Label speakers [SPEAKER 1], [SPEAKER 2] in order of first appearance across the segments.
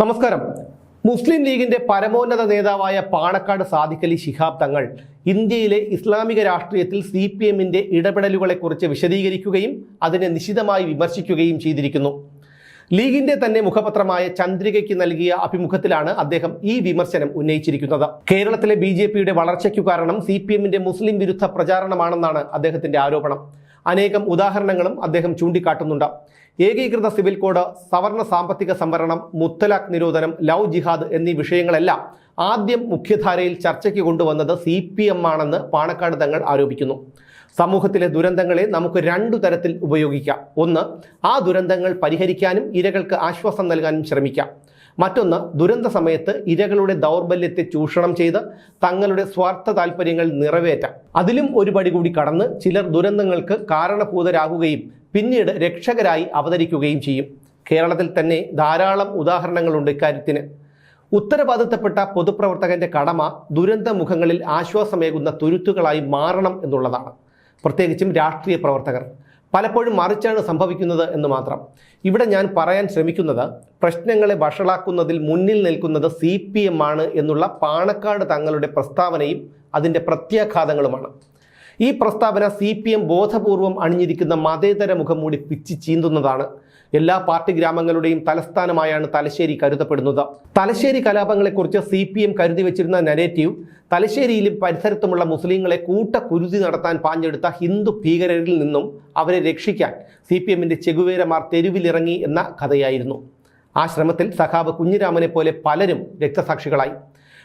[SPEAKER 1] നമസ്കാരം. മുസ്ലിം ലീഗിന്റെ പരമോന്നത നേതാവായ പാണക്കാട് സാദിഖലി ശിഹാബ് തങ്ങൾ ഇന്ത്യയിലെ ഇസ്ലാമിക രാഷ്ട്രീയത്തിൽ സി പി എമ്മിന്റെ ഇടപെടലുകളെക്കുറിച്ച് വിശദീകരിക്കുകയും അതിനെ നിശിതമായി വിമർശിക്കുകയും ചെയ്തിരിക്കുന്നു. ലീഗിന്റെ തന്നെ മുഖപത്രമായ ചന്ദ്രികയ്ക്ക് നൽകിയ അഭിമുഖത്തിലാണ് അദ്ദേഹം ഈ വിമർശനം ഉന്നയിച്ചിരിക്കുന്നത്. കേരളത്തിലെ ബി ജെ പിയുടെ വളർച്ചയ്ക്കു കാരണം സി പി എമ്മിന്റെ മുസ്ലിം വിരുദ്ധ പ്രചാരണമാണെന്നാണ് അദ്ദേഹത്തിന്റെ ആരോപണം. അനേകം ഉദാഹരണങ്ങളും അദ്ദേഹം ചൂണ്ടിക്കാട്ടുന്നുണ്ട്. ഏകീകൃത സിവിൽ കോഡ് സവർണ സാമ്പത്തിക സംവരണം മുത്തലാഖ് നിരോധനം ലവ് ജിഹാദ് എന്നീ വിഷയങ്ങളെല്ലാം ആദ്യം മുഖ്യധാരയിൽ ചർച്ചയ്ക്ക് കൊണ്ടുവന്നത് സി പി എം ആണെന്ന് പാണക്കാട് തങ്ങൾ ആരോപിക്കുന്നു. സമൂഹത്തിലെ ദുരന്തങ്ങളെ നമുക്ക് രണ്ടു തരത്തിൽ ഉപയോഗിക്കാം. ഒന്ന് ആ ദുരന്തങ്ങൾ പരിഹരിക്കാനും ഇരകൾക്ക് ആശ്വാസം നൽകാനും ശ്രമിക്കാം. മറ്റൊന്ന് ദുരന്ത സമയത്ത് ഇരകളുടെ ദൗർബല്യത്തെ ചൂഷണം ചെയ്ത് തങ്ങളുടെ സ്വാർത്ഥ താല്പര്യങ്ങൾ നിറവേറ്റാം. അതിലും ഒരു പടി കൂടി കടന്ന് ചിലർ ദുരന്തങ്ങൾക്ക് കാരണഭൂതരാകുകയും പിന്നീട് രക്ഷകരായി അവതരിക്കുകയും ചെയ്യും. കേരളത്തിൽ തന്നെ ധാരാളം ഉദാഹരണങ്ങളുണ്ട് ഇക്കാര്യത്തിന്. ഉത്തരവാദിത്തപ്പെട്ട പൊതുപ്രവർത്തകന്റെ കടമ ദുരന്ത മുഖങ്ങളിൽ ആശ്വാസമേകുന്ന തുരുത്തുകളായി മാറണം എന്നുള്ളതാണ്. പ്രത്യേകിച്ചും രാഷ്ട്രീയ പ്രവർത്തകർ. പലപ്പോഴും മറിച്ചാണ് സംഭവിക്കുന്നത് എന്ന് മാത്രം. ഇവിടെ ഞാൻ പറയാൻ ശ്രമിക്കുന്നത് പ്രശ്നങ്ങളെ വഷളാക്കുന്നതിൽ മുന്നിൽ നിൽക്കുന്നത് സി പി എം ആണ് എന്നുള്ള പാണക്കാട് തങ്ങളുടെ പ്രസ്താവനയും അതിന്റെ പ്രത്യാഘാതങ്ങളുമാണ്. ഈ പ്രസ്താവന സി പി എം ബോധപൂർവം അണിഞ്ഞിരിക്കുന്ന മതേതര മുഖം മൂടി പിച്ചി ചീന്തുന്നതാണ് എല്ലാ പാർട്ടി ഗ്രാമങ്ങളുടെയും തലസ്ഥാനമായാണ് തലശ്ശേരി കരുതപ്പെടുന്നത്. തലശ്ശേരി കലാപങ്ങളെക്കുറിച്ച് സി പി എം കരുതി വെച്ചിരുന്ന നരേറ്റീവ് തലശ്ശേരിയിലും പരിസരത്തുമുള്ള മുസ്ലിങ്ങളെ കൂട്ടക്കുരുതി നടത്താൻ പാഞ്ഞെടുത്ത ഹിന്ദു ഭീകരരിൽ നിന്നും അവരെ രക്ഷിക്കാൻ സി പി എമ്മിന്റെ ചെകുവേരമാർ തെരുവിലിറങ്ങി എന്ന കഥയായിരുന്നു. ആ ശ്രമത്തിൽ സഖാവ് കുഞ്ഞിരാമനെ പോലെ പലരും രക്തസാക്ഷികളായി.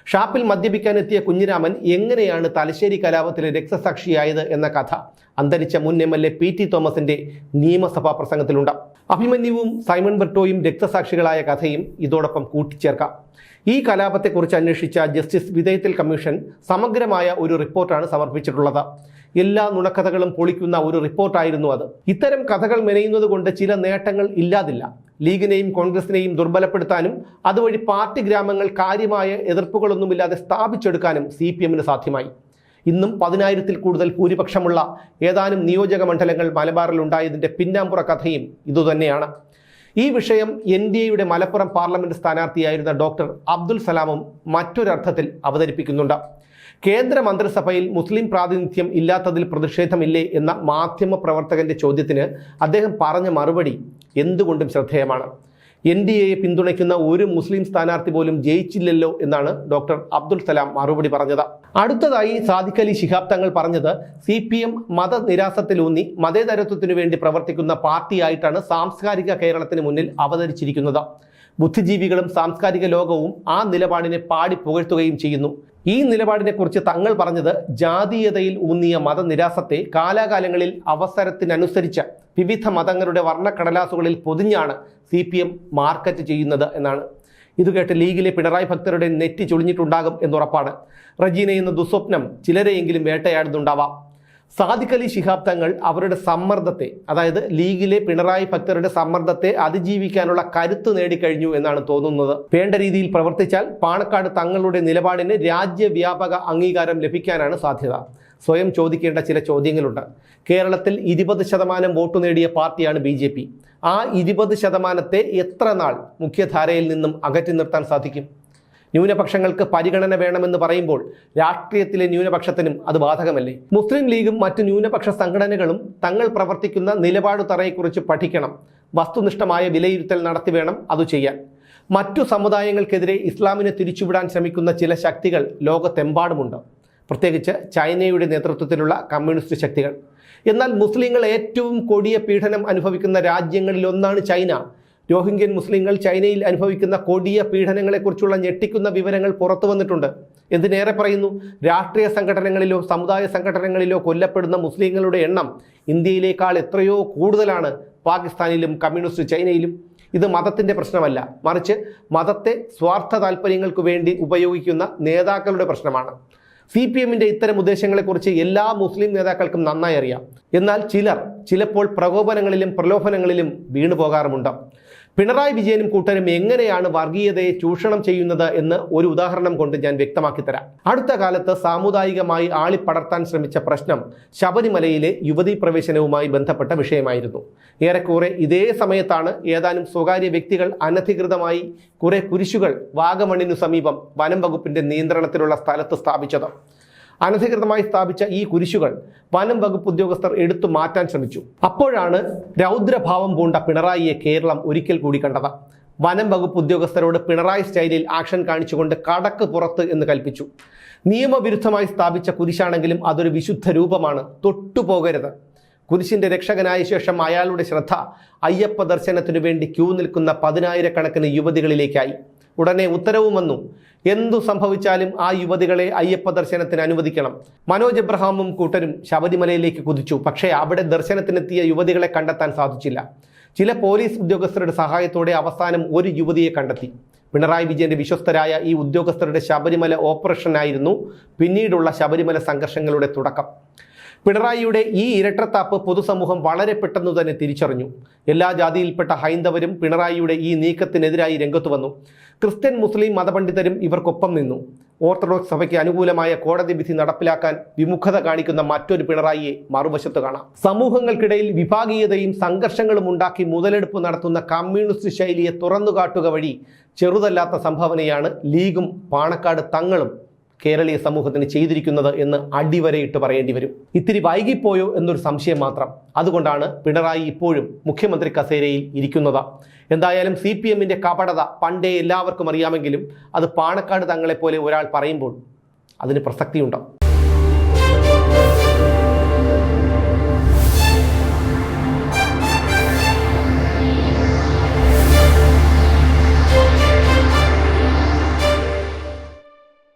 [SPEAKER 1] ഷാപ്പിൽ മദ്യപിക്കാനെത്തിയ കുഞ്ഞിരാമൻ എങ്ങനെയാണ് തലശ്ശേരി കലാപത്തിലെ രക്തസാക്ഷിയായത് എന്ന കഥ അന്തരിച്ച മുൻ M L A P T തോമസിന്റെ നിയമസഭാ പ്രസംഗത്തിലുണ്ട്. അഭിമന്യുവും സൈമൺ ബർട്ടോയും രക്തസാക്ഷികളായ കഥയും ഇതോടൊപ്പം കൂട്ടിച്ചേർക്കാം. ഈ കലാപത്തെക്കുറിച്ച് അന്വേഷിച്ച ജസ്റ്റിസ് വിധേയത്തിൽ കമ്മീഷൻ സമഗ്രമായ ഒരു റിപ്പോർട്ടാണ് സമർപ്പിച്ചിട്ടുള്ളത്. എല്ലാ നുണക്കഥകളും പൊളിക്കുന്ന ഒരു റിപ്പോർട്ടായിരുന്നു അത്. ഇത്തരം കഥകൾ മെനയുന്നത് കൊണ്ട് ചില നേട്ടങ്ങൾ ഇല്ലാതില്ല. ലീഗിനെയും കോൺഗ്രസിനെയും ദുർബലപ്പെടുത്താനും അതുവഴി പാർട്ടി ഗ്രാമങ്ങൾ കാര്യമായ എതിർപ്പുകളൊന്നുമില്ലാതെ സ്ഥാപിച്ചെടുക്കാനും സി പി എമ്മിന് സാധ്യമായി. ഇന്നും പതിനായിരത്തിൽ കൂടുതൽ ഭൂരിപക്ഷമുള്ള ഏതാനും നിയോജക മണ്ഡലങ്ങൾ മലബാറിൽ ഉണ്ടായതിന്റെ പിന്നാമ്പുറ കഥയും ഇതുതന്നെയാണ്. ഈ വിഷയം എൻ ഡി എയുടെ മലപ്പുറം പാർലമെന്റ് സ്ഥാനാർത്ഥിയായിരുന്ന ഡോക്ടർ അബ്ദുൽ സലാമും മറ്റൊരർത്ഥത്തിൽ അവതരിപ്പിക്കുന്നുണ്ട്. കേന്ദ്ര മന്ത്രിസഭയിൽ മുസ്ലിം പ്രാതിനിധ്യം ഇല്ലാത്തതിൽ പ്രതിഷേധമില്ലേ എന്ന മാധ്യമ പ്രവർത്തകന്റെ ചോദ്യത്തിന് അദ്ദേഹം പറഞ്ഞ മറുപടി എന്തുകൊണ്ടും ശ്രദ്ധേയമാണ്. എൻ ഡി എയെ പിന്തുണയ്ക്കുന്ന ഒരു മുസ്ലിം സ്ഥാനാർത്ഥി പോലും ജയിച്ചില്ലല്ലോ എന്നാണ് ഡോക്ടർ അബ്ദുൽ സലാം മറുപടി പറഞ്ഞത്. അടുത്തതായി സാദിഖ് അലി ശിഹാബ് തങ്ങൾ പറഞ്ഞത് സി പി എം മതനിരാസത്തിലൂന്നി മതേതരത്വത്തിനു വേണ്ടി പ്രവർത്തിക്കുന്ന പാർട്ടിയായിട്ടാണ് സാംസ്കാരിക കേരളത്തിന് മുന്നിൽ അവതരിച്ചിരിക്കുന്നത്. ബുദ്ധിജീവികളും സാംസ്കാരിക ലോകവും ആ നിലപാടിനെ പാടി പുകഴ്ത്തുകയും ചെയ്യുന്നു. ഈ നിലപാടിനെക്കുറിച്ച് തങ്ങൾ പറഞ്ഞത് ജാതീയതയിൽ ഊന്നിയ മതനിരാസത്തെ കാലാകാലങ്ങളിൽ അവസരത്തിനനുസരിച്ച് വിവിധ മതങ്ങളുടെ വർണക്കടലാസുകളിൽ പൊതിഞ്ഞാണ് സി പി എം മാർക്കറ്റ് ചെയ്യുന്നത് എന്നാണ്. ഇത് കേട്ട് ലീഗിലെ പിണറായി ഭക്തരുടെ നെറ്റി ചൊളിഞ്ഞിട്ടുണ്ടാകും എന്നുറപ്പാണ്. റജീന എന്ന ദുസ്വപ്നം ചിലരെയെങ്കിലും വേട്ടയാടുന്നുണ്ടാവാം. സാദിഖ് അലി ശിഹാബ് തങ്ങൾ അവരുടെ സമ്മർദ്ദത്തെ അതായത് ലീഗിലെ പിണറായി ഭക്തരുടെ സമ്മർദ്ദത്തെ അതിജീവിക്കാനുള്ള കരുത്ത് നേടിക്കഴിഞ്ഞു എന്നാണ് തോന്നുന്നത്. വേണ്ട രീതിയിൽ പ്രവർത്തിച്ചാൽ പാണക്കാട് തങ്ങളുടെ നിലപാടിന് രാജ്യവ്യാപക അംഗീകാരം ലഭിക്കാനാണ് സാധ്യത. സ്വയം ചോദിക്കേണ്ട ചില ചോദ്യങ്ങളുണ്ട്. കേരളത്തിൽ ഇരുപത് ശതമാനം വോട്ട് നേടിയ പാർട്ടിയാണ് ബി ജെ പി. ആ ഇരുപത് ശതമാനത്തെ എത്ര നാൾ മുഖ്യധാരയിൽ നിന്നും അകറ്റി നിർത്താൻ സാധിക്കും? ന്യൂനപക്ഷങ്ങൾക്ക് പരിഗണന വേണമെന്ന് പറയുമ്പോൾ രാഷ്ട്രീയത്തിലെ ന്യൂനപക്ഷത്തിനും അത് ബാധകമല്ലേ? മുസ്ലിം ലീഗും മറ്റ് ന്യൂനപക്ഷ സംഘടനകളും തങ്ങൾ പ്രവർത്തിക്കുന്ന നിലപാട് തറയെക്കുറിച്ച് പഠിക്കണം. വസ്തുനിഷ്ഠമായ വിലയിരുത്തൽ നടത്തി വേണം അത് ചെയ്യാൻ. മറ്റു സമുദായങ്ങൾക്കെതിരെ ഇസ്ലാമിനെ തിരിച്ചുവിടാൻ ശ്രമിക്കുന്ന ചില ശക്തികൾ ലോകത്തെമ്പാടുമുണ്ട്. പ്രത്യേകിച്ച് ചൈനയുടെ നേതൃത്വത്തിലുള്ള കമ്മ്യൂണിസ്റ്റ് ശക്തികൾ. എന്നാൽ മുസ്ലിങ്ങൾ ഏറ്റവും കൊടിയ പീഡനം അനുഭവിക്കുന്ന രാജ്യങ്ങളിലൊന്നാണ് ചൈന. രോഹിംഗ്യൻ മുസ്ലിങ്ങൾ ചൈനയിൽ അനുഭവിക്കുന്ന കൊടിയ പീഡനങ്ങളെക്കുറിച്ചുള്ള ഞെട്ടിക്കുന്ന വിവരങ്ങൾ പുറത്തു വന്നിട്ടുണ്ട്. എന്തിനേറെ പറയുന്നു? രാഷ്ട്രീയ സംഘടനകളിലോ സമുദായ സംഘടനകളിലോ കൊല്ലപ്പെടുന്ന മുസ്ലിങ്ങളുടെ എണ്ണം ഇന്ത്യയിലേക്കാൾ എത്രയോ കൂടുതലാണ് പാകിസ്ഥാനിലും കമ്മ്യൂണിസ്റ്റ് ചൈനയിലും. ഇത് മതത്തിന്റെ പ്രശ്നമല്ല. മറിച്ച് മതത്തെ സ്വാർത്ഥ താല്പര്യങ്ങൾക്ക് വേണ്ടി ഉപയോഗിക്കുന്ന നേതാക്കളുടെ പ്രശ്നമാണ്. സി പി എമ്മിന്റെ ഇത്തരം ഉദ്ദേശങ്ങളെക്കുറിച്ച് എല്ലാ മുസ്ലിം നേതാക്കൾക്കും നന്നായി അറിയാം. എന്നാൽ ചിലർ ചിലപ്പോൾ പ്രകോപനങ്ങളിലും പ്രലോഭനങ്ങളിലും വീണു പോകാറുമുണ്ട് പിണറായി വിജയനും കൂട്ടരും എങ്ങനെയാണ് വർഗീയതയെ ചൂഷണം ചെയ്യുന്നത് എന്ന് ഒരു ഉദാഹരണം കൊണ്ട് ഞാൻ വ്യക്തമാക്കി തരാം. അടുത്ത കാലത്ത് സാമുദായികമായി ആളിപ്പടർത്താൻ ശ്രമിച്ച പ്രശ്നം ശബരിമലയിലെ യുവതീ പ്രവേശനവുമായി ബന്ധപ്പെട്ട വിഷയമായിരുന്നു. ഏറെക്കുറെ ഇതേ സമയത്താണ് ഏതാനും സ്വകാര്യ വ്യക്തികൾ അനധികൃതമായി കുറെ കുരിശുകൾ വാഗമണ്ണിനു സമീപം വനം വകുപ്പിന്റെ നിയന്ത്രണത്തിലുള്ള സ്ഥലത്ത് സ്ഥാപിച്ചത്. അനധികൃതമായി സ്ഥാപിച്ച ഈ കുരിശുകൾ വനം വകുപ്പ് ഉദ്യോഗസ്ഥർ എടുത്തു മാറ്റാൻ ശ്രമിച്ചു. അപ്പോഴാണ് രൗദ്രഭാവം പൂണ്ട പിണറായിയെ കേരളം ഒരിക്കൽ കൂടി കണ്ടത്. വനം വകുപ്പ് ഉദ്യോഗസ്ഥരോട് പിണറായി സ്റ്റൈലിൽ ആക്ഷൻ കാണിച്ചുകൊണ്ട് കടക്ക് പുറത്ത് എന്ന് കൽപ്പിച്ചു. നിയമവിരുദ്ധമായി സ്ഥാപിച്ച കുരിശാണെങ്കിലും അതൊരു വിശുദ്ധ രൂപമാണ്. തൊട്ടുപോകരുത് കുരിശിന്റെ രക്ഷകനായ ശേഷം അയാളുടെ ശ്രദ്ധ അയ്യപ്പ ദർശനത്തിനു വേണ്ടി ക്യൂ നിൽക്കുന്ന പതിനായിരക്കണക്കിന് യുവതികളിലേക്കായി. ഉടനെ ഉത്തരവും വന്നു. എന്തു സംഭവിച്ചാലും ആ യുവതികളെ അയ്യപ്പ ദർശനത്തിന് അനുവദിക്കണം. മനോജ് എബ്രഹാമും കൂട്ടരും ശബരിമലയിലേക്ക് കുതിച്ചു. പക്ഷേ അവിടെ ദർശനത്തിനെത്തിയ യുവതികളെ കണ്ടെത്താൻ സാധിച്ചില്ല. ചില പോലീസ് ഉദ്യോഗസ്ഥരുടെ സഹായത്തോടെ അവസാനം ഒരു യുവതിയെ കണ്ടെത്തി. പിണറായി വിജയന്റെ വിശ്വസ്തരായ ഈ ഉദ്യോഗസ്ഥരുടെ ശബരിമല ഓപ്പറേഷനായിരുന്നു പിന്നീടുള്ള ശബരിമല സംഘർഷങ്ങളുടെ തുടക്കം. പിണറായിയുടെ ഈ ഇരട്ടത്താപ്പ് പൊതുസമൂഹം വളരെ പെട്ടെന്ന് തന്നെ തിരിച്ചറിഞ്ഞു. എല്ലാ ജാതിയിൽപ്പെട്ട ഹൈന്ദവരും പിണറായിയുടെ ഈ നീക്കത്തിനെതിരായി രംഗത്തു വന്നു. ക്രിസ്ത്യൻ മുസ്ലിം മതപണ്ഡിതരും ഇവർക്കൊപ്പം നിന്നു. ഓർത്തഡോക്സ് സഭയ്ക്ക് അനുകൂലമായ കോടതി വിധി നടപ്പിലാക്കാൻ വിമുഖത കാണിക്കുന്ന മറ്റൊരു പിണറായിയെ മറുവശത്ത് കാണാം. സമൂഹങ്ങൾക്കിടയിൽ വിഭാഗീയതയും സംഘർഷങ്ങളും ഉണ്ടാക്കി മുതലെടുപ്പ് നടത്തുന്ന കമ്മ്യൂണിസ്റ്റ് ശൈലിയെ തുറന്നുകാട്ടുക വഴി ചെറുതല്ലാത്ത സംഭാവനയാണ് ലീഗും പാണക്കാട് തങ്ങളും കേരളീയ സമൂഹത്തിന് ചെയ്തിരിക്കുന്നത് എന്ന് അടിവരയിട്ട് പറയേണ്ടി വരും. ഇത്തിരി വൈകിപ്പോയോ എന്നൊരു സംശയം മാത്രം. അതുകൊണ്ടാണ് പിണറായി ഇപ്പോഴും മുഖ്യമന്ത്രി കസേരയിൽ ഇരിക്കുന്നത്. എന്തായാലും സി പി എമ്മിന്റെ കപടത പണ്ടേ എല്ലാവർക്കും അറിയാമെങ്കിലും അത് പാണക്കാട് തങ്ങളെപ്പോലെ ഒരാൾ പറയുമ്പോൾ അതിന് പ്രസക്തിയുണ്ടോ?